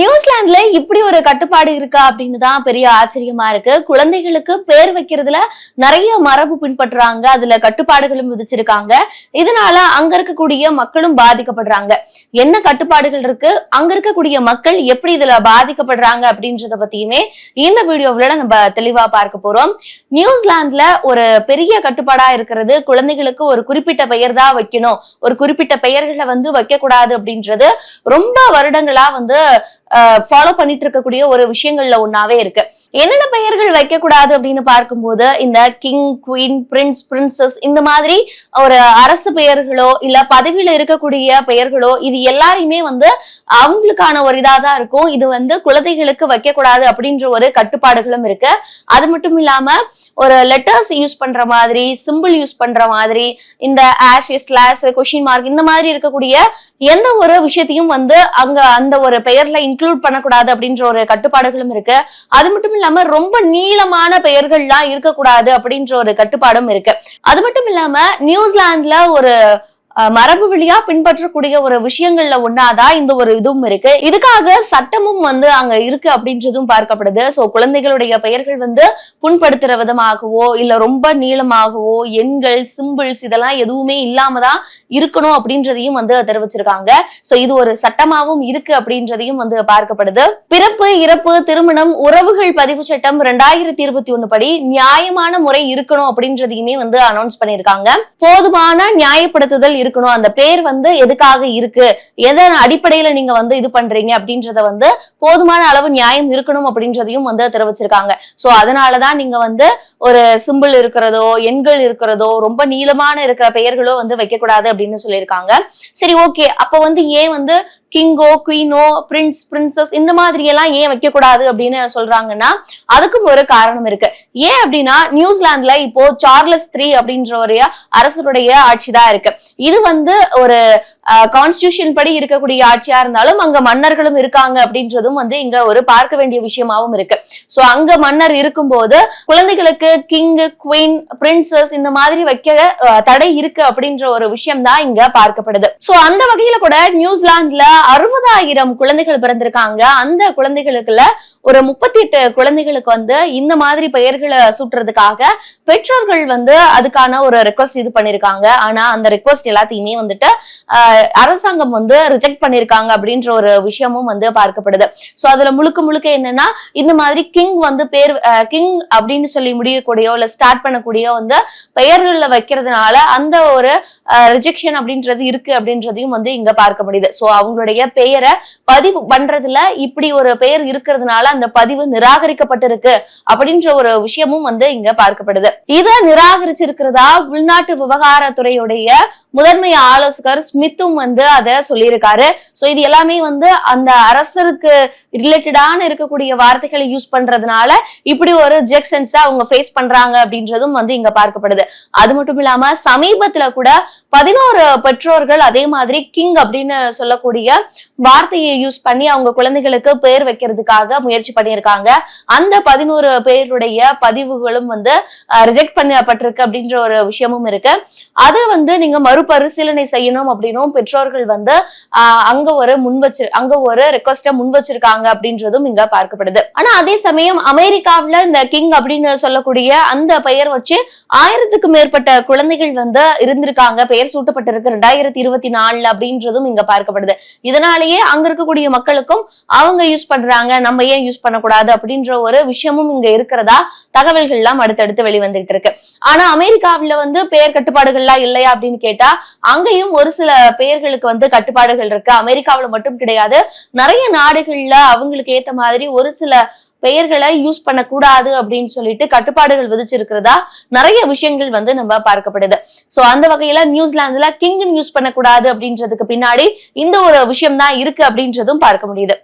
நியூசிலாந்துல இப்படி ஒரு கட்டுப்பாடு இருக்கா அப்படின்னு தான் பெரிய ஆச்சரியமா இருக்கு. குழந்தைகளுக்கு பேர் வைக்கிறதுல நிறைய மரபு பின்பற்றுறாங்க. அதுல கட்டுப்பாடுகளும் விதிச்சிருக்காங்க. இதனால அங்க இருக்கக்கூடிய மக்களும் பாதிக்கப்படுறாங்க. என்ன கட்டுப்பாடுகள் இருக்கு? அங்க இருக்கக்கூடிய மக்கள் எப்படி இதுல பாதிக்கப்படுறாங்க அப்படின்றத பத்தியுமே இந்த வீடியோவில நம்ம தெளிவா பார்க்க போறோம். நியூசிலாந்துல ஒரு பெரிய கட்டுப்பாடா இருக்கிறது குழந்தைகளுக்கு ஒரு குறிப்பிட்ட பெயர் தான் வைக்கணும். ஒரு குறிப்பிட்ட பெயர்களை வந்து வைக்க கூடாது அப்படின்றது ரொம்ப வருடங்களா வந்து ஃபாலோ பண்ணிட்டு இருக்கக்கூடிய ஒரு விஷயங்கள்ல ஒன்னாவே இருக்கு. என்னென்ன பெயர்கள் வைக்க கூடாது அப்படின்னு பார்க்கும்போது இந்த கிங் குயின் பிரின்ஸ் பிரின்சஸ் இந்த மாதிரி ஒரு அரசு பெயர்களோ இல்ல பதவியில இருக்கக்கூடிய பெயர்களோ இது எல்லாரையுமே வந்து அவங்களுக்கான ஒரு இதாதான் இருக்கும். இது வந்து குழந்தைகளுக்கு வைக்க கூடாது அப்படின்ற ஒரு கட்டுப்பாடுகளும் இருக்கு. அது மட்டும் இல்லாம ஒரு லெட்டர்ஸ் யூஸ் பண்ற மாதிரி சிம்பிள் யூஸ் பண்ற மாதிரி இந்த ஆஷ் ஸ்லாஷ் கொஷின் மார்க் இந்த மாதிரி இருக்கக்கூடிய எந்த ஒரு விஷயத்தையும் வந்து அங்க அந்த ஒரு பெயர்ல இன்க்ளூட் பண்ணக்கூடாது அப்படின்ற ஒரு கட்டுப்பாடுகளும் இருக்கு. அது மட்டும் இல்லாம ரொம்ப நீளமான பெயர்கள்லாம் இருக்கக்கூடாது அப்படின்ற ஒரு கட்டுப்பாடும் இருக்கு. அது மட்டும் இல்லாம நியூசிலாந்துல ஒரு மரபு வழியா பின்பற்றக்கூடிய ஒரு விஷயங்கள்ல ஒன்னாதான் இந்த ஒரு இதுவும் இருக்கு. இதுக்காக சட்டமும் வந்து அங்க இருக்கு அப்படின்றதும் பார்க்கப்படுது. சோ குழந்தைகளுடைய பெயர்கள் வந்து புண்படுத்துற விதமாகவோ இல்ல ரொம்ப நீளமாகவோ எண்கள் சிம்பிள்ஸ் இதெல்லாம் எதுவுமே இல்லாம தான் இருக்கணும் அப்படின்றதையும் வந்து தெரிவிச்சிருக்காங்க. சோ இது ஒரு சட்டமாவும் இருக்கு அப்படின்றதையும் வந்து பார்க்கப்படுது. பிறப்பு இறப்பு திருமணம் உறவுகள் பதிவு சட்டம் ரெண்டாயிரத்தி இருபத்தி ஒண்ணு படி நியாயமான முறை இருக்கணும் அப்படின்றதையுமே வந்து அனௌன்ஸ் பண்ணிருக்காங்க போதுமான நியாயப்படுத்துதல் இருக்கணும். அந்த பேர் வந்து எதுக்காக இருக்கு? எதன் அடிப்படையில நீங்க வந்து இது பண்றீங்க? அப்படின்றத வந்து போதுமான அளவு நியாயம் இருக்கணும் அப்படின்றதையும் வந்து தெரிவிச்சிருக்காங்க. சோ அதனாலதான் நீங்க வந்து ஒரு சிம்பிள் இருக்கிறதோ எண்கள் இருக்கிறதோ ரொம்ப நீளமான இருக்கிற பெயர்களோ வந்து வைக்க கூடாது அப்படின்னு சொல்லியிருக்காங்க. சரி ஓகே அப்ப வந்து ஏன் வந்து கிங்கோ குயினோ பிரின்ஸ் பிரின்சஸ் இந்த மாதிரி எல்லாம் ஏன் வைக்க கூடாது அப்படின்னு சொல்றாங்கன்னா அதுக்கும் ஒரு காரணம் இருக்கு. ஏன் அப்படின்னா நியூசிலாந்துல இப்போ சார்லஸ் த்ரீ அப்படின்ற ஒரு அரசருடைய ஆட்சி தான் இருக்கு. இது வந்து ஒரு கான்ஸ்டியூஷன் படி இருக்கக்கூடிய ஆட்சியா இருந்தாலும் அங்க மன்னர்களும் இருக்காங்க அப்படின்றதும் வந்து இங்க ஒரு பார்க்க வேண்டிய விஷயமாவும் இருக்கு. சோ அங்க மன்னர் இருக்கும்போது குழந்தைகளுக்கு கிங் குவீன் பிரின்சஸ் இந்த மாதிரி வைக்க தடை இருக்கு அப்படின்ற ஒரு விஷயம் தான் இங்க பார்க்கப்படுது. சோ அந்த வகையில கூட நியூசிலாந்துல அறுபதாயிரம் குழந்தைகள் பிறந்திருக்காங்க. அந்த குழந்தைகளுக்குல ஒரு முப்பத்தி எட்டு குழந்தைகளுக்கு வந்து இந்த மாதிரி பெயர்களை சூட்டுறதுக்காக பெற்றோர்கள் வந்து அதுக்கான ஒரு ரெக்வஸ்ட் இது பண்ணிருக்காங்க. ஆனா அந்த ரெக்வஸ்ட் எல்லாத்தையுமே வந்துட்டு அரசாங்கம் வந்து ரிஜெக்ட் பண்ணிருக்காங்க அப்படின்ற ஒரு விஷயமும் வந்து பார்க்கப்படுது. சோ அதுல முழுக்க முழுக்க என்னன்னா இந்த மாதிரி கிங் வந்து பேர் கிங் அப்படின்னு சொல்லி முடியக்கூடிய இல்ல ஸ்டார்ட் பண்ணக்கூடிய வந்து பெயர்கள்ல வைக்கிறதுனால அந்த ஒரு ரிஜெக்ஷன் அப்படின்றது இருக்கு அப்படின்றதையும் வந்து இங்க பார்க்க முடியுது. சோ அவங்களுடைய பெயரை பதிவு பண்றதுல இப்படி ஒரு பெயர் இருக்கிறதுனால அந்த பதிவு நிராகரிக்கப்பட்டிருக்கு அப்படின்ற ஒரு விஷயமும் வந்து இங்க பார்க்கப்படுது. இதை நிராகரிச்சிருக்கிறதா உள்நாட்டு விவகாரத்துறையுடைய முதன்மை ஆலோசகர் அரசும் வந்து அதை சொல்லியிருக்காரு. ஸோ இது எல்லாமே வந்து அந்த அரசருக்கு ரிலேட்டடான இருக்கக்கூடிய வார்த்தைகளை யூஸ் பண்றதுனால இப்படி ஒரு ஜெக்ஷன்ஸை அவங்க ஃபேஸ் பண்றாங்க அப்படின்றதும் வந்து இங்க பார்க்கப்படுது. அது மட்டும் இல்லாம சமீபத்துல கூட பதினோரு பெற்றோர்கள் அதே மாதிரி கிங் அப்படின்னு சொல்லக்கூடிய வார்த்தையை யூஸ் பண்ணி அவங்க குழந்தைகளுக்கு பேர் வைக்கிறதுக்காக முயற்சி பண்ணியிருக்காங்க. அந்த பதினோரு பேருடைய பதிவுகளும் வந்து ரிஜெக்ட் பண்ணப்பட்டிருக்கு அப்படின்ற ஒரு விஷயமும் இருக்கு. அதை வந்து நீங்க மறுபரிசீலனை செய்யணும் அப்படின்னும் பெற்றோர்கள் வந்து அங்க ஒரு முன் வச்சு அங்க ஒரு ரெக்வஸ்ட முன் வச்சிருக்காங்க அப்படின்றதும் இங்க பார்க்கப்படுது. ஆனா அதே சமயம் அமெரிக்காவில இந்த கிங் அப்படின்னு சொல்லக்கூடிய அந்த பெயர் வச்சு ஆயிரத்துக்கு மேற்பட்ட குழந்தைகள் வந்து இருந்திருக்காங்க. பெயர் சூட்டப்பட்டிருக்கு ரெண்டாயிரத்தி இருபத்தி நாலுல அப்படின்றதும் இங்க பார்க்கப்படுது. இதனாலேயே அங்க இருக்கக்கூடிய மக்களுக்கும் அவங்க யூஸ் பண்றாங்க. நம்ம ஏன் யூஸ் பண்ணக்கூடாது அப்படின்ற ஒரு விஷயமும் இங்க இருக்கிறதா தகவல்கள் எல்லாம் அடுத்தடுத்து வெளிவந்துகிட்டு இருக்கு. ஆனா அமெரிக்காவில வந்து பெயர் கட்டுப்பாடுகள்லாம் இல்லையா அப்படின்னு கேட்டா அங்கேயும் ஒரு சில பேர் பெயர்களுக்கு வந்து கட்டுப்பாடுகள் இருக்கு. அமெரிக்காவில மட்டும் கிடையாது. நிறைய நாடுகள்ல அவங்களுக்கு ஏத்த மாதிரி ஒரு சில பெயர்களை யூஸ் பண்ணக்கூடாது அப்படின்னு சொல்லிட்டு கட்டுப்பாடுகள் விதிச்சிருக்கிறதா நிறைய விஷயங்கள் வந்து நம்ம பார்க்கப்படுது. சோ அந்த வகையில நியூசிலாந்துல கிங் யூஸ் பண்ணக்கூடாது அப்படின்றதுக்கு பின்னாடி இந்த ஒரு விஷயம் தான் இருக்கு அப்படின்றதும் பார்க்க முடியுது.